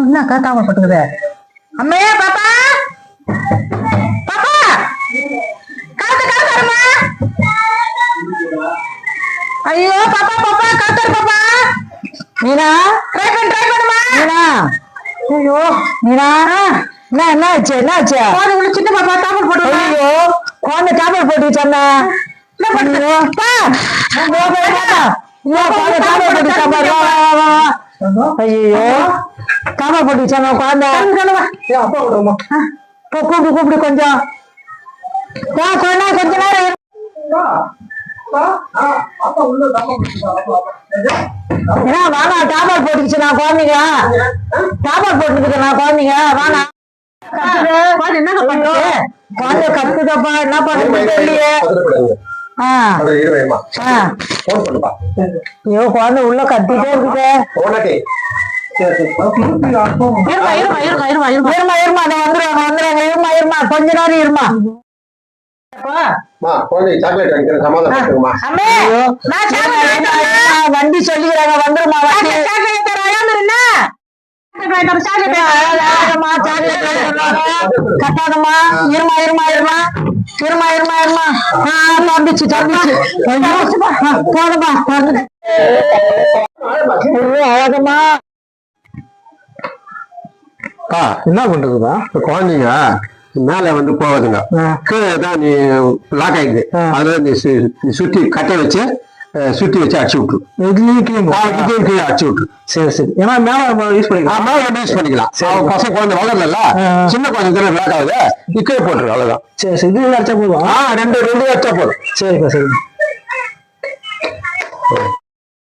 என்னக்கா தாமப்பட்டுக்குது அம்மே பாப்பா! பாப்பா! காத்து காத்தாருமா ஐயோ பாப்பா பாப்பா காத்தாரு பாப்பா மீனா? ட்ரை பண்ணு ட்ரை பண்ணுமா மீனா? ஐயோ. மீனா? என்ன என்ன ஆச்சு? என்ன ஆச்சு? குழந்தை உள்ள சின்ன பாப்பா தாமல் போட்டு ஐயோ. குழந்தை தாமல் போட்டு சொன்னா என்ன பண்ணுது பா. ஐயோ குழந்தை தாமல் போட்டு சாப்பாடு ஐயோ தாமா போட்டு சொன்ன குழந்தை? அப்பா விடுமா போ, கூப்பிடு கூப்பிடு கொஞ்சம். வா கொஞ்ச கொஞ்ச நேரம் வாங்க டாபர் போட்டுக்கிச்சு நான் குழந்தைங்க. டாபர் போட்டுக்கிட்டு நான் குழந்தைங்க. குழந்தை என்னங்க பண்ணுது குழந்தை கத்துதப்பா என்ன பண்ணுது தெரியலையே. ஐயோ குழந்தை உள்ள கத்திட்டே இருக்குது. இருமா இருமா இருமா இருமா இருமா இருமா. கொஞ்ச நேரம் இருமா. வண்டி சொல்லிக்கிறாங்க வந்துருமா கட்டாதம்மா இருமா இருமா இருமா. இருமா இருமா இருமா. தம்பிச்சு தம்பிச்சு. போதுமா. அழகம்மா. என்ன பண்றதுப்பா குழந்தைங்க மேல வந்து போகாதுங்க. கீழே தான் நீ லாக் ஆயிடுது. அதுல நீ நீ சுத்தி கட்டை வச்சு சுத்தி வச்சு அடிச்சு விட்டுரு. இதுலயும் கீழே கீழே அடிச்சு விட்டுரு. சரி சரி. ஏன்னா மேல யூஸ் பண்ணிக்கலாம். மேல யூஸ் பண்ணிக்கலாம். அவன் பசங்க குழந்தை வளரல. சின்ன குழந்தை தானே லாக் ஆகுது? இக்கே போட்டுரு அவ்வளவுதான். சரி சரி. இது அடிச்சா போதும்? ஆ ரெண்டு ரெண்டு வச்சா போதும். சரிப்பா சரி